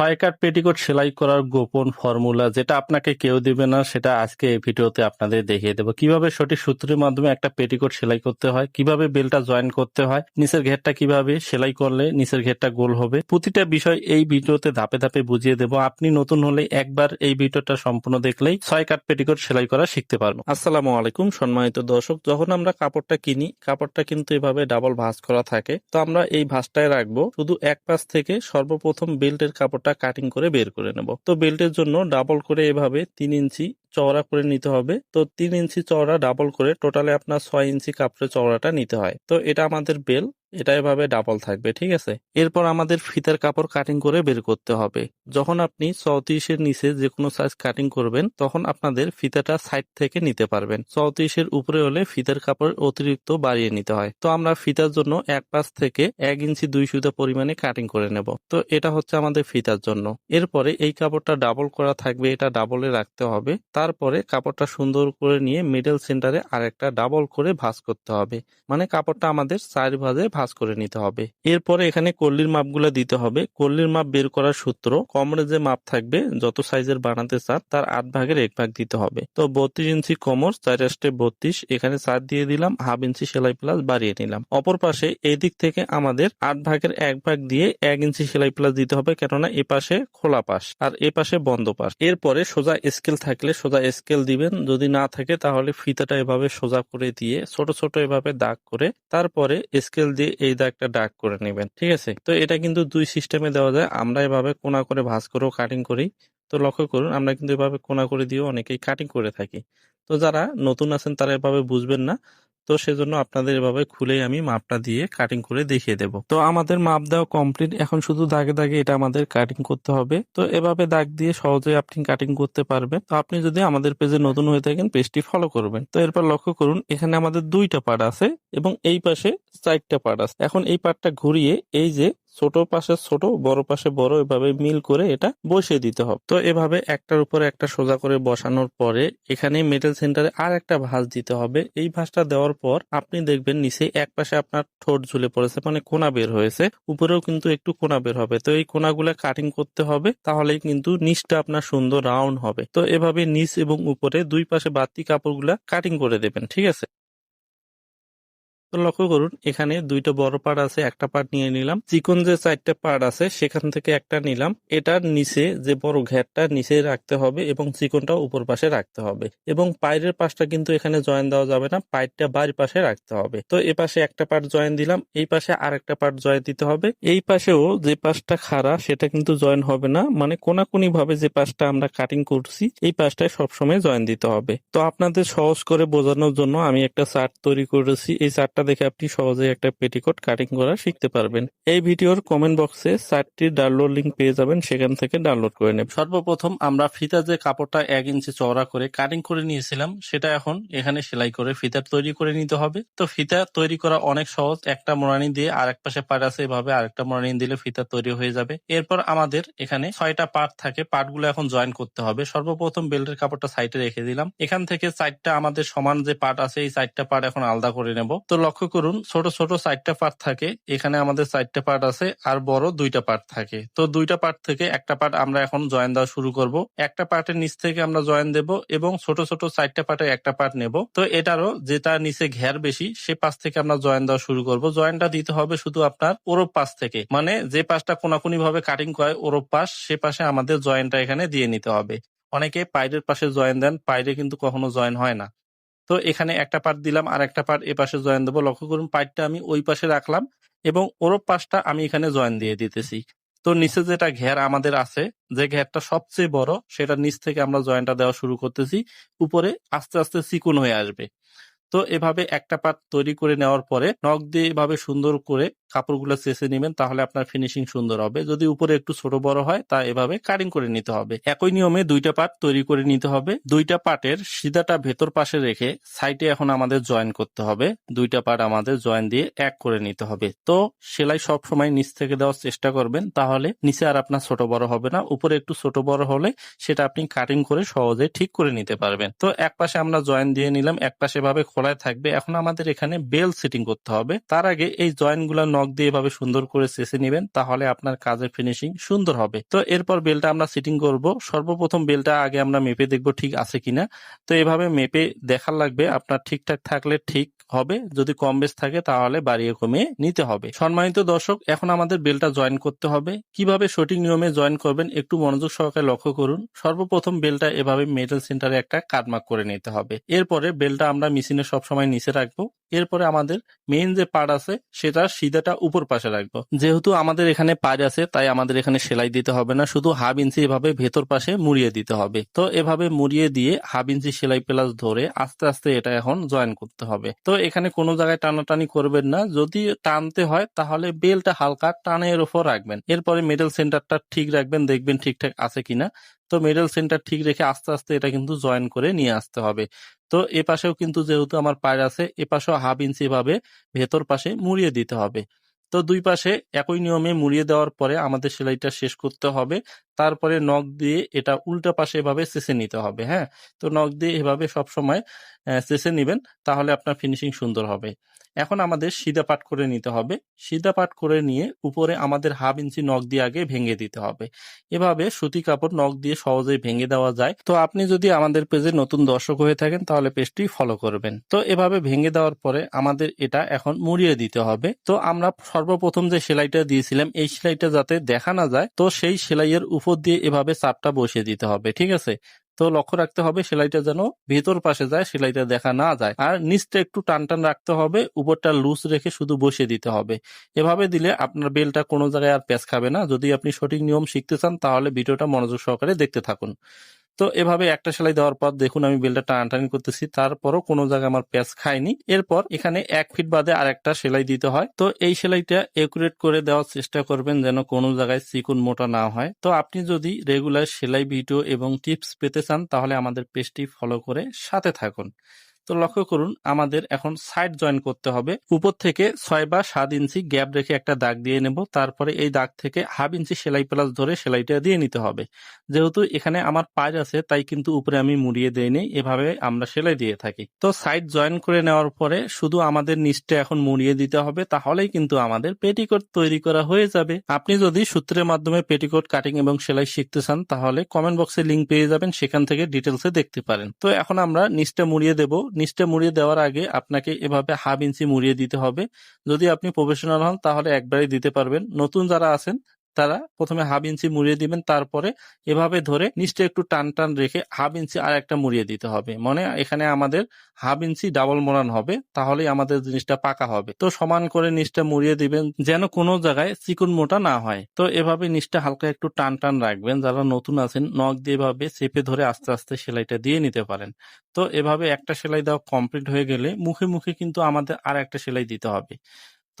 ছয় কাট পেটিকোট সেলাই করার গোপন ফর্মুলা যেটা আপনাকে কেউ দিবে না, সেটা আজকে এই ভিডিওতে আপনাদের দেখিয়ে দেবো। কীভাবে সঠিক সূত্রের মাধ্যমে একটা পেটিকোট সেলাই করতে হয়, কীভাবে বেলটা জয়েন করতে হয়, নিচের ঘেরটা কীভাবে সেলাই করলে নিচের ঘেরটা গোল হবে, প্রতিটা বিষয় এই ভিডিওতে ধাপে ধাপে বুঝিয়ে দেবো। আপনি নতুন হলে একবার এই ভিডিওটা সম্পূর্ণ দেখলেই ছয় কাট পেটিকোট সেলাই করা শিখতে পারব আসসালামু আলাইকুম, সম্মানিত দর্শক। যখন আমরা কাপড়টা কিনি, কাপড়টা কিন্তু এভাবে ডাবল ভাঁজ করা থাকে। তো আমরা এই ভাঁজটায় রাখব, শুধু এক পাশ থেকে সর্বপ্রথম বেল্টের কাপড়টা কাটিং করে বের করে নেব। তো বেল্টের জন্য ডাবল করে এভাবে তিন ইঞ্চি চওড়া করে নিতে হবে। তো তিন ইঞ্চি চওড়া ডাবল করে টোটালে আপনার ছয় ইঞ্চি কাপড়ে চওড়াটা নিতে হয়। তো এটা আমাদের বেল এটা এভাবে ডাবল থাকবে, ঠিক আছে? এরপর আমাদের ফিতার কাপড় কাটিং করে বের করতে হবে। যখন আপনি চৌত্রিশের নিচে যে কোনো সাইজ কাটিং করবেন, তখন আপনাদের ফিতাটা সাইড থেকে নিতে পারবেন। চৌত্রিশের উপরে হলে ফিতার কাপড় অতিরিক্ত বাড়িয়ে নিতে হয়। তো আমরা ফিতার জন্য এক পাশ থেকে এক ইঞ্চি দুই সুতা পরিমাণে কাটিং করে নেব। তো এটা হচ্ছে আমাদের ফিতার জন্য। এরপরে এই কাপড়টা ডাবল করা থাকবে, এটা ডাবলে রাখতে হবে। তারপরে কাপড়টা সুন্দর করে নিয়ে মিডল সেন্টারে আরেকটা ডাবল করে ভাঁজ করতে হবে। মানে কাপড়টা আমাদের চার ভাঁজে ভাঁজ করে নিতে হবে। এরপরে এখানে কল্লির মাপগুলো দিতে হবে। কল্লির মাপ বের করার সূত্র কোমরে যে মাপ থাকবে, যত সাইজের বানাতে চান, তার আট ভাগের এক ভাগ দিতে হবে। তো বত্রিশ ইঞ্চি কোমর, চার আসতে বত্রিশ, এখানে চার দিয়ে দিলাম, হাফ ইঞ্চি সেলাই প্লাস বাড়িয়ে নিলাম। অপর পাশে এই দিক থেকে আমাদের আট ভাগের এক ভাগ দিয়ে এক ইঞ্চি সেলাই প্লাস দিতে হবে, কেননা এ পাশে খোলা পাশ আর এ পাশে বন্ধ পাশ। এরপরে সোজা স্কেল থাকলে সোজা স্কেল দিবেন, যদি না থাকে তাহলে ফিতাটা এভাবে সোজা করে দিয়ে, ছোট ছোট এভাবে দাগ করে, তারপরে স্কেল দিয়ে এই দাগটা ডাক করে নেবেন, ঠিক আছে? তো এটা কিন্তু দুই সিস্টেমে দেওয়া যায়। আমরা এভাবে কোনা করে ভাঁজ করেও কাটিং করি। তো লক্ষ্য করুন, আমরা কিন্তু এভাবে কোনা করে দিয়েও অনেকেই কাটিং করে থাকি। তো যারা নতুন আছেন, তারা এভাবে বুঝবেন না। তো সেজন্য আপনাদের এভাবে খুলেই আমি মাপটা দিয়ে কাটিং করে দেখিয়ে দেব। তো আমাদের মাপ দেওয়া কমপ্লিট এখন শুধু দাগে দাগে এটা আমাদের কাটিং করতে হবে। তো এভাবে দাগ দিয়ে সহজে আপনি কাটিং করতে পারবেন। তো আপনি যদি আমাদের পেজে নতুন হয়ে থাকেন পেজটি ফলো করবেন। তো এরপর লক্ষ্য করুন, এখানে আমাদের দুইটা পার্ট আছে এবং এই পাশে চারটা পার্ট আছে। এখন এই পার্টটা ঘুরিয়ে এই যে ছোট পাশে ছোট, বড় পাশে বড়, এভাবে মিল করে এটা বসিয়ে দিতে হবে। তো এভাবে একটার উপরে একটা সোজা করে বসানোর পরে এখানে মেটেল সেন্টারে আর একটা ভাঁজ দিতে হবে। এই ভাঁজটা দেওয়ার পর আপনি দেখবেন নিচে এক পাশে আপনার ঠোঁট ঝুলে পড়েছে মানে কোনা বের হয়েছে, উপরেও কিন্তু একটু কোনা বের হবে। তো এই কোনাগুলো কাটিং করতে হবে, তাহলেই কিন্তু নিচটা আপনার সুন্দর রাউন্ড হবে। তো এভাবে নিচ এবং উপরে দুই পাশে বাড়তি কাপড়গুলা কাটিং করে দেবেন, ঠিক আছে? তো লক্ষ্য করুন, এখানে দুইটা বড় পার্ট আছে, একটা পার্ট নিয়ে নিলাম। চিকন যে চারটা পার্ট আছে, সেখান থেকে একটা নিলাম। এটার নিচে যে বড় ঘেরটা নিচে রাখতে হবে এবং চিকনটা উপর পাশে রাখতে হবে। এবং পায়ের পাশটা কিন্তু এখানে জয়েন দেওয়া যাবে না পাইপটা বাড়ির পাশে রাখতে হবে। তো এ পাশে একটা পার্ট জয়েন দিলাম, এই পাশে আর একটা পার্ট জয়েন দিতে হবে। এই পাশেও যে পাশটা খাড়া, সেটা কিন্তু জয়েন হবে না। মানে কোনাকুনি ভাবে যে পাশটা আমরা কাটিং করছি, এই পাশটায় সবসময় জয়েন দিতে হবে। তো আপনাদের সহজ করে বোঝানোর জন্য আমি একটা চার্ট তৈরি করেছি। এই চার্টটা দেখে আপনি সহজেই একটা পেটিকোট কাটিং করা শিখতে পারবেন। এই ভিডিওর কমেন্ট বক্সে চারটির ডাউনলোড লিঙ্ক পেয়ে যাবেন, সেখান থেকে ডাউনলোড করে নেবেন। সর্বপ্রথম আমরা ফিতা যে কাপড়টা এক ইঞ্চি চওড়া করে কাটিং করে নিয়েছিলাম, সেটা এখন এখানে সেলাই করে ফিতা তৈরি করে নিতে হবে। তো ফিতা তৈরি করা অনেক সহজ। একটা মোড়ানি দিয়ে আরেক পাশে পাট আছে এভাবে আরেকটা মোড়ানি দিলে ফিতা তৈরি হয়ে যাবে। এরপর আমাদের এখানে ছয়টা পার্ট থাকে। পার্টগুলো এখন জয়েন করতে হবে। সর্বপ্রথম বেল্টের কাপড়টা সাইডে রেখে দিলাম। এখান থেকে চারটা আমাদের সমান যে পার্ট আছে, এই চারটা পার্ট এখন আলাদা করে নেব। তো লক্ষ্য করুন, ছোট ছোট চারটা পার্ট থাকে, এখানে আমাদের চারটা পার্ট আছে, আর বড় দুইটা পার্ট থাকে। তো দুইটা পার্ট থেকে একটা পার্ট আমরা এখন জয়েন দেওয়া শুরু করব। একটা পার্টের নিচ থেকে আমরা জয়েন দেব এবং ছোট ছোট চারটা পার্টে একটা পার্ট নেব। তো এটারও যেটা নিচে ঘের বেশি, সে পাশ থেকে আমরা জয়েন দেওয়া শুরু করব। জয়েনটা দিতে হবে শুধু আপনার ওরপ পাশ থেকে। মানে যে পাশটা কোনাকুনি ভাবে কাটিং করে ওরপ পাশ, সে পাশে আমাদের জয়েনটা এখানে দিয়ে নিতে হবে। অনেকে পাইরের পাশে জয়েন দেন, পাইরে কিন্তু কখনো জয়েন হয় না। তো এখানে একটা পার্ট দিলাম, আর একটা পার্ট এ পাশে জয়েন দেবো। লক্ষ্য করুন পার্টটা আমি ওই পাশে রাখলাম এবং ওর পাশটা আমি এখানে জয়েন দিয়ে দিতেছি। তো নিচে যেটা ঘের আমাদের আছে, যে ঘেরটা সবচেয়ে বড়, সেটা নিচ থেকে আমরা জয়েনটা দেওয়া শুরু করতেছি। উপরে আস্তে আস্তে চিকুন হয়ে আসবে। তো এভাবে একটা পার্ট তৈরি করে নেওয়ার পরে, নখ দিয়ে এভাবে সুন্দর করে কাপড়গুলো চেঁচে নেবেন, তাহলে আপনার ফিনিশিং সুন্দর হবে। যদি উপরে একটু ছোট বড় হয়, তা এভাবে কাটিং করে নিতে হবে। একই নিয়মে দুইটা পার্ট তৈরি করে নিতে হবে। দুইটা পার্টের সিধাটা ভেতর পাশে রেখে সাইডে এখন আমাদের জয়েন করতে হবে। দুইটা পার্ট আমাদের জয়েন দিয়ে এক করে নিতে হবে। তো সেলাই সব সময় নিচ থেকে দেওয়ার চেষ্টা করবেন, তাহলে নিচে আর আপনার ছোট বড় হবে না। উপরে একটু ছোট বড় হলে সেটা আপনি কাটিং করে সহজে ঠিক করে নিতে পারবেন। তো এক পাশে আমরা জয়েন দিয়ে নিলাম, এক পাশে ভাবে খোলায় থাকবে। এখন আমাদের এখানে বেল সেটিং করতে হবে। তার আগে এই জয়েন্টগুলা নখ দিয়ে এভাবে সুন্দর করে চেষে নেবেন, তাহলে আপনার কাজের ফিনিশিং সুন্দর হবে। তো এরপর বেলটা আমরা সিটিং করব। সর্বপ্রথম বেলটা আগে আমরা মেপে দেখব ঠিক আছে কিনা। তো এভাবে মেপে দেখার লাগবে, আপনার ঠিকঠাক থাকলে ঠিক হবে। যদি কম বেশ থাকে তাহলে বাড়িয়ে কমিয়ে নিতে হবে। সম্মানিত দর্শক, এখন আমাদের বেলটা জয়েন করতে হবে। কীভাবে সঠিক নিয়মে জয়েন করবেন একটু মনোযোগ সহকারে লক্ষ্য করুন। সর্বপ্রথম বেলটা এভাবে মেটাল সেন্টারে একটা কাটমার্ক করে নিতে হবে। এরপরে বেলটা আমরা মেশিনে সবসময় নিচে রাখব। এরপরে আমাদের মেইন যে পার্ট আছে, সেটা সিধাটা উপর পাশে রাখব। যেহেতু আমাদের এখানে পার আছে, তাই আমাদের এখানে সেলাই দিতে হবে না। শুধু হাফ ইঞ্চি এভাবে ভেতর পাশে মুড়িয়ে দিতে হবে। তো এভাবে মুড়িয়ে দিয়ে হাফ ইঞ্চি সেলাই প্লাস ধরে আস্তে আস্তে এটা এখন জয়েন করতে হবে। তো এখানে কোনো জায়গায় টানাটানি করবেন না। যদি টানতে হয়, তাহলে বেলটা হালকা টানের ওপর রাখবেন। এরপরে মিডল সেন্টারটা ঠিক রাখবেন, দেখবেন ঠিকঠাক আছে কিনা। তো মিডল সেন্টার ঠিক রেখে আস্তে আস্তে এটা কিন্তু জয়েন করে নিয়ে আসতে হবে। তো এ পাশেও কিন্তু যেহেতু আমার পায়ের আছে, এ পাশেও হাফ ইঞ্চি ভাবে ভেতর পাশে মুড়িয়ে দিতে হবে। তো দুই পাশে একই নিয়মে মুড়িয়ে দেওয়ার পরে আমাদের সেলাইটা শেষ করতে হবে। তারপরে নখ দিয়ে এটা উল্টা পাশে এভাবে চেষে নিতে হবে হ্যাঁ? তো নখ দিয়ে এভাবে সবসময় চেষে নিবেন, তাহলে আপনার ফিনিশিং সুন্দর হবে। এখন আমাদের সিধা পাট করে নিতে হবে। সিধা পাট করে নিয়ে উপরে আমাদের হাফ ইঞ্চি নখ দিয়ে আগে ভেঙে দিতে হবে। এভাবে সুতি কাপড় নখ দিয়ে সহজেই ভেঙে দেওয়া যায়। তো আপনি যদি আমাদের পেজে নতুন দর্শক হয়ে থাকেন, তাহলে পেজটি ফলো করবেন। তো এভাবে ভেঙে দেওয়ার পরে আমাদের এটা এখন মুড়িয়ে দিতে হবে। তো আমরা সর্বপ্রথম যে সেলাইটা দিয়েছিলাম, এই সেলাইটা যাতে দেখা না যায়, তো সেই সেলাইয়ের উপর দিয়ে এভাবে চাপটা বসিয়ে দিতে হবে, ঠিক আছে? তো লক্ষ্য রাখতে হবে সেলাইটা যেন ভেতর পাশে যায়, সেলাইটা দেখা না যায়। আর নিচটা একটু টান টান রাখতে হবে, উপরটা লুজ রেখে শুধু বসিয়ে দিতে হবে। এভাবে দিলে আপনার বেলটা কোনো জায়গায় আর প্যাঁচ খাবে না। যদি আপনি সঠিক নিয়ম শিখতে চান তাহলে ভিডিওটা মনোযোগ সহকারে দেখতে থাকুন। তো এভাবে একটা সেলাই দেওয়ার পর দেখুন আমি বেলটা টানাটানি করতেছি, তারপরও কোনো জায়গায় আমার প্যাচ খায়নি। এরপর এখানে এক ফিট বাদে আর একটা সেলাই দিতে হয়। তো এই সেলাইটা একুরেট করে দেওয়ার চেষ্টা করবেন যেন কোনো জায়গায় চিকুন মোটা না হয়। তো আপনি যদি রেগুলার সেলাই ভিডিও এবং টিপস পেতে চান, তাহলে আমাদের পেজটি ফলো করে সাথে থাকুন। তো লক্ষ্য করুন, আমাদের এখন সাইড জয়েন করতে হবে। উপর থেকে ছয় বা সাত ইঞ্চি গ্যাপ রেখে একটা দাগ দিয়ে নেব। তারপরে এই দাগ থেকে হাফ ইঞ্চি সেলাই প্লাস ধরে সেলাইটা দিয়ে নিতে হবে। যেহেতু এখানে আমার পাঁচ আছে, তাই কিন্তু উপরে আমি মুড়িয়ে দেই নেই। এভাবে আমরা সেলাই দিয়ে থাকি। তো সাইড জয়েন করে নেওয়ার পরে শুধু আমাদের নিচটা এখন মুড়িয়ে দিতে হবে, তাহলেই কিন্তু আমাদের পেটিকোট তৈরি করা হয়ে যাবে। আপনি যদি সূত্রের মাধ্যমে পেটিকোট কাটিং এবং সেলাই শিখতে চান, তাহলে কমেন্ট বক্সে লিঙ্ক পেয়ে যাবেন। সেখান থেকে ডিটেলসে দেখতে পারেন। তো এখন আমরা নিচটা মুড়িয়ে দেব। নিচটা মুড়িয়ে দেওয়ার আগে আপনাকে এভাবে হাফ ইঞ্চি মুড়িয়ে দিতে হবে। যদি আপনি প্রফেশনাল হন তাহলে একবারই দিতে পারবেন। নতুন যারা আছেন তারা প্রথমে হাফ ইঞ্চি মুড়িয়ে দিবেন, তারপরে এভাবে ধরে নিচটা একটু টান টান রেখে হাফ ইঞ্চি আর একটা মুড়িয়ে দিতে হবে। মানে এখানে আমাদের হাফ ইঞ্চি ডাবল মোড়ান হবে, তাহলেই আমাদের জিনিসটা পাকা হবে। তো সমান করে নিচটা মুড়িয়ে দিবেন, যেন কোনো জায়গায় চিকুন মোটা না হয়। তো এভাবে নিচটা হালকা একটু টান টান রাখবেন, যারা নতুন আছেন, নখ দিয়ে এভাবে চেপে ধরে আস্তে আস্তে সেলাইটা দিয়ে নিতে পারেন। তো এভাবে একটা সেলাই দেওয়া কমপ্লিট হয়ে গেলে মুখে মুখে কিন্তু আমাদের আর একটা সেলাই দিতে হবে।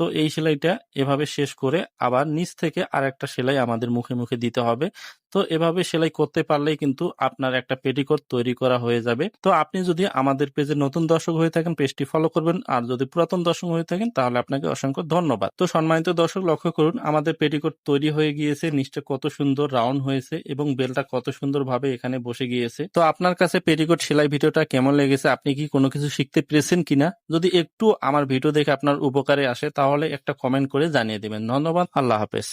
তো এই সেলাইটা এভাবে শেষ করে আবার নিচ থেকে আর একটা সেলাই আমাদের মুখে মুখে দিতে হবে। তো এভাবে সেলাই করতে পারলেই কিন্তু আপনার একটা পেটিকোট তৈরি করা হয়ে যাবে। তো আপনি যদি আমাদের পেজে নতুন দর্শক হয়ে থাকেন, পেজটি ফলো করবেন। আর যদি পুরাতন দর্শক হয়ে থাকেন, তাহলে আপনাকে অসংখ্য ধন্যবাদ। তো সম্মানিত দর্শক, লক্ষ্য করুন, আমাদের পেটিকোট তৈরি হয়ে গিয়েছে, নিচটা কত সুন্দর রাউন্ড হয়েছে এবং বেলটা কত সুন্দর ভাবে এখানে বসে গিয়েছে। তো আপনার কাছে পেটিকোট সেলাই ভিডিওটা কেমন লেগেছে, আপনি কি কোনো কিছু শিখতে পেরেছেন কিনা? যদি একটু আমার ভিডিও দেখে আপনার উপকারে আসে, তাহলে একটা কমেন্ট করে জানিয়ে দেবেন। ধন্যবাদ, আল্লাহ হাফেজ।